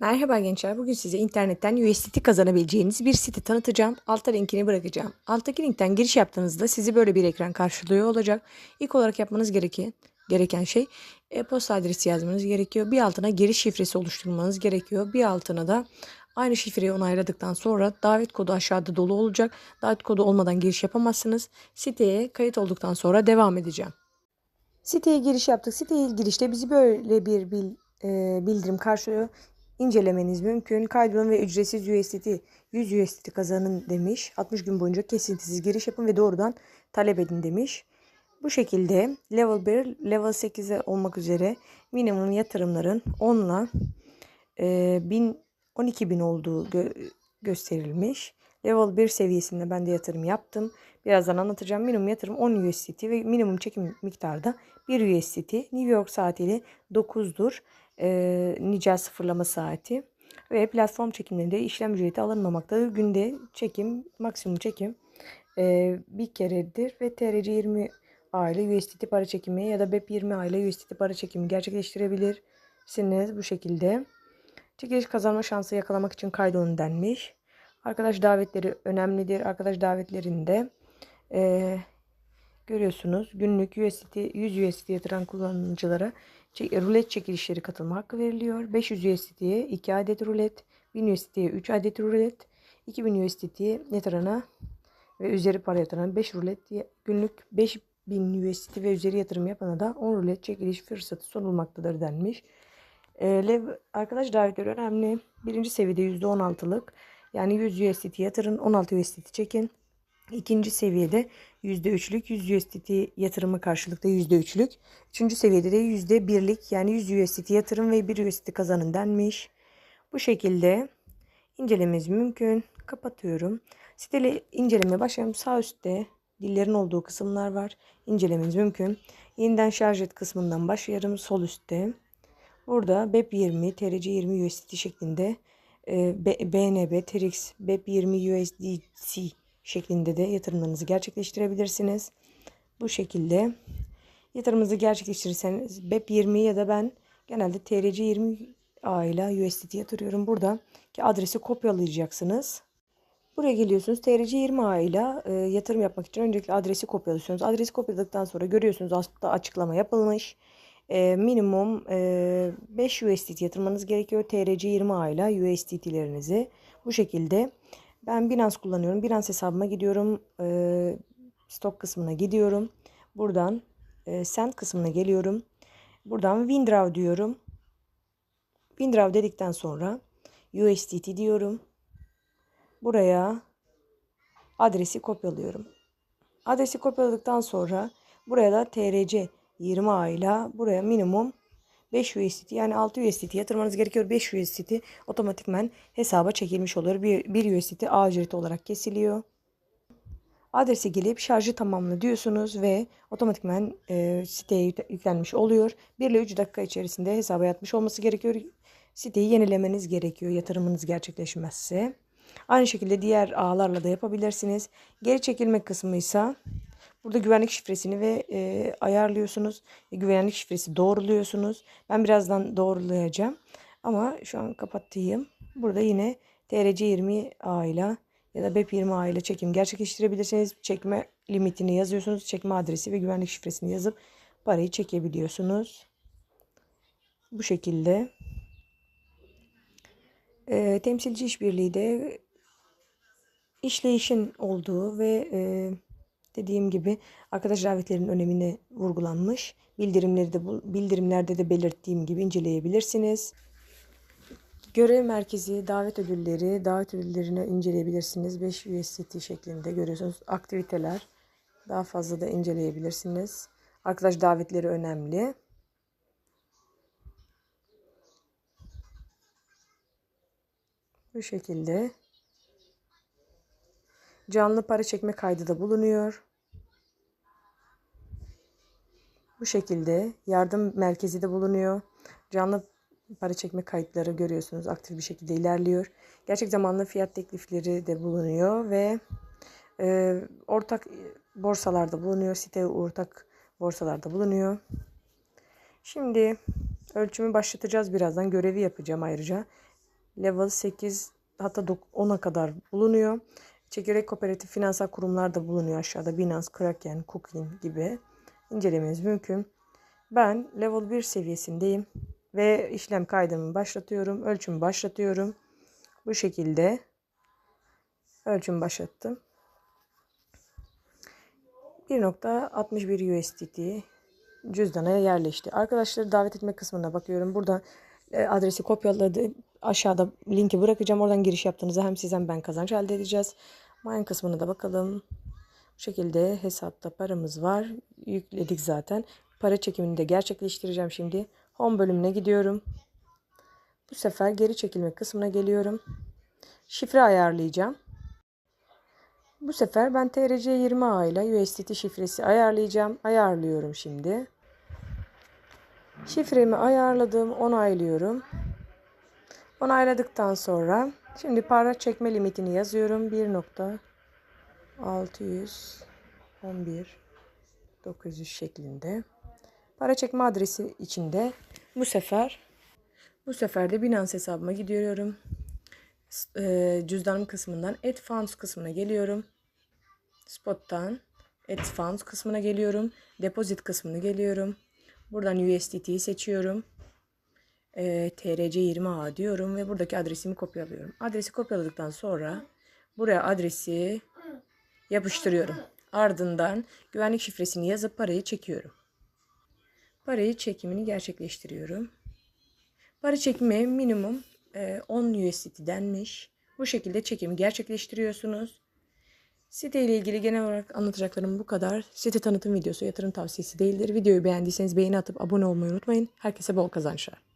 Merhaba gençler. Bugün size internetten USDT kazanabileceğiniz bir site tanıtacağım. Altta linkini bırakacağım. Alttaki linkten giriş yaptığınızda sizi böyle bir ekran karşılıyor olacak. İlk olarak yapmanız gereken gereken şey e-posta adresi yazmanız gerekiyor. Bir altına giriş şifresi oluşturmanız gerekiyor. Bir altına da aynı şifreyi onayladıktan sonra davet kodu aşağıda dolu olacak. Davet kodu olmadan giriş yapamazsınız. Siteye kayıt olduktan sonra devam edeceğim. Siteye giriş yaptık. Siteye girişte bizi böyle bir bil, e, bildirim karşılıyor incelemeniz mümkün. Kaydolun ve ücretsiz USDT 100 USDT kazanın demiş. 60 gün boyunca kesintisiz giriş yapın ve doğrudan talep edin demiş. Bu şekilde level 1, level 8'e olmak üzere minimum yatırımların 10 ile e, 1000 12 bin olduğu gö- gösterilmiş. Level 1 seviyesinde ben de yatırım yaptım. Birazdan anlatacağım. Minimum yatırım 10 USDT ve minimum çekim miktarı da 1 USDT. New York saatiyle 9'dur. E, nicel sıfırlama saati. Ve platform çekimlerinde işlem ücreti alınmamaktadır. Günde çekim, maksimum çekim e, bir keredir ve TRC 20 aile USDT para çekimi ya da BEP 20 aile USDT para çekimi gerçekleştirebilirsiniz bu şekilde. Çekiliş kazanma şansı yakalamak için kaydolun denmiş. Arkadaş davetleri önemlidir. Arkadaş davetlerinde e, görüyorsunuz günlük USDT 100 USDT yatıran kullanıcılara rulet çekilişleri katılma hakkı veriliyor. 500 USDT'ye 2 adet rulet, 1000 USDT'ye 3 adet rulet, 2000 USDT'ye yatırana ve üzeri para yatıran 5 rulet günlük 5000 USDT ve üzeri yatırım yapana da 10 rulet çekiliş fırsatı sunulmaktadır denmiş. E, lev, arkadaş davetleri önemli. Birinci seviyede %16'lık yani 100 USDT yatırın 16 USDT çekin. İkinci seviyede %3'lük 100 USDT yatırımı karşılıkta %3'lük. Üçüncü seviyede de %1'lik yani 100 USDT yatırım ve 1 USDT kazanın denmiş. Bu şekilde incelememiz mümkün. Kapatıyorum. Siteli incelemeye başlayalım. Sağ üstte dillerin olduğu kısımlar var. İncelemeniz mümkün. Yeniden şarj et kısmından başlayalım. Sol üstte. Burada BEP 20, TRC 20 USDT şeklinde e, BNB, TRX, BEP 20 USDC şeklinde de yatırımlarınızı gerçekleştirebilirsiniz. Bu şekilde yatırımınızı gerçekleştirirseniz BEP 20 ya da ben genelde TRC 20 A ile USDT yatırıyorum. Burada ki adresi kopyalayacaksınız. Buraya geliyorsunuz. TRC 20 A ile e, yatırım yapmak için öncelikle adresi kopyalıyorsunuz. Adresi kopyaladıktan sonra görüyorsunuz altta açıklama yapılmış e, minimum e, 5 USDT yatırmanız gerekiyor. TRC 20 ayla USDT'lerinizi bu şekilde. Ben Binance kullanıyorum. Binance hesabıma gidiyorum. E, stok kısmına gidiyorum. Buradan e, Send kısmına geliyorum. Buradan Windraw diyorum. Windraw dedikten sonra USDT diyorum. Buraya adresi kopyalıyorum. Adresi kopyaladıktan sonra buraya da TRC 20 ayla buraya minimum 5 USDT yani 6 USDT yatırmanız gerekiyor. 5 USDT otomatikmen hesaba çekilmiş oluyor. 1, 1 USDT A ücreti olarak kesiliyor. Adrese gelip şarjı tamamla diyorsunuz ve otomatikmen e, siteye yüklenmiş oluyor. 1 ile 3 dakika içerisinde hesaba yatmış olması gerekiyor. Siteyi yenilemeniz gerekiyor yatırımınız gerçekleşmezse. Aynı şekilde diğer ağlarla da yapabilirsiniz. Geri çekilme kısmı ise Burada güvenlik şifresini ve e, ayarlıyorsunuz. E, güvenlik şifresi doğruluyorsunuz. Ben birazdan doğrulayacağım. Ama şu an kapattığım. Burada yine TRC20A ile ya da BEP20A ile çekim gerçekleştirebilirsiniz. Çekme limitini yazıyorsunuz. Çekme adresi ve güvenlik şifresini yazıp parayı çekebiliyorsunuz. Bu şekilde. E, temsilci işbirliği de işleyişin olduğu ve e, Dediğim gibi arkadaş davetlerinin önemini vurgulanmış. Bildirimleri de bildirimlerde de belirttiğim gibi inceleyebilirsiniz. Görev merkezi, davet ödülleri, davet ödüllerini inceleyebilirsiniz. 5 USDT şeklinde görüyorsunuz. Aktiviteler daha fazla da inceleyebilirsiniz. Arkadaş davetleri önemli. Bu şekilde canlı para çekme kaydı da bulunuyor. Bu şekilde yardım merkezi de bulunuyor. Canlı para çekme kayıtları görüyorsunuz aktif bir şekilde ilerliyor. Gerçek zamanlı fiyat teklifleri de bulunuyor ve e, ortak borsalarda bulunuyor. Site ortak borsalarda bulunuyor. Şimdi ölçümü başlatacağız birazdan. Görevi yapacağım ayrıca. level 8 hatta 10'a kadar bulunuyor. Çekirdek kooperatif finansal kurumlar da bulunuyor aşağıda. Binance, Kraken, Cookin gibi incelemeniz mümkün. Ben level 1 seviyesindeyim ve işlem kaydımı başlatıyorum. Ölçümü başlatıyorum. Bu şekilde ölçüm başlattım. 1.61 USDT cüzdana yerleşti. Arkadaşları davet etme kısmına bakıyorum. Burada e, adresi kopyaladı. Aşağıda linki bırakacağım. Oradan giriş yaptığınızda hem siz hem ben kazanç elde edeceğiz. Mine kısmına da bakalım. Bu şekilde hesapta paramız var. Yükledik zaten. Para çekimini de gerçekleştireceğim şimdi. Home bölümüne gidiyorum. Bu sefer geri çekilme kısmına geliyorum. Şifre ayarlayacağım. Bu sefer ben TRC20A ile USDT şifresi ayarlayacağım. Ayarlıyorum şimdi. Şifremi ayarladım, onaylıyorum. Onayladıktan sonra şimdi para çekme limitini yazıyorum. 1.611 900 şeklinde. Para çekme adresi içinde bu sefer bu sefer de Binance hesabıma gidiyorum. E, cüzdanım kısmından Add Funds kısmına geliyorum. Spot'tan Add Funds kısmına geliyorum. Deposit kısmına geliyorum. Buradan USDT'yi seçiyorum. E, TRC20A diyorum ve buradaki adresimi kopyalıyorum. Adresi kopyaladıktan sonra buraya adresi yapıştırıyorum. Ardından güvenlik şifresini yazıp parayı çekiyorum. Parayı çekimini gerçekleştiriyorum. Para çekimi minimum e, 10 USDT denmiş. Bu şekilde çekimi gerçekleştiriyorsunuz. Site ile ilgili genel olarak anlatacaklarım bu kadar. Site tanıtım videosu yatırım tavsiyesi değildir. Videoyu beğendiyseniz beğeni atıp abone olmayı unutmayın. Herkese bol kazançlar.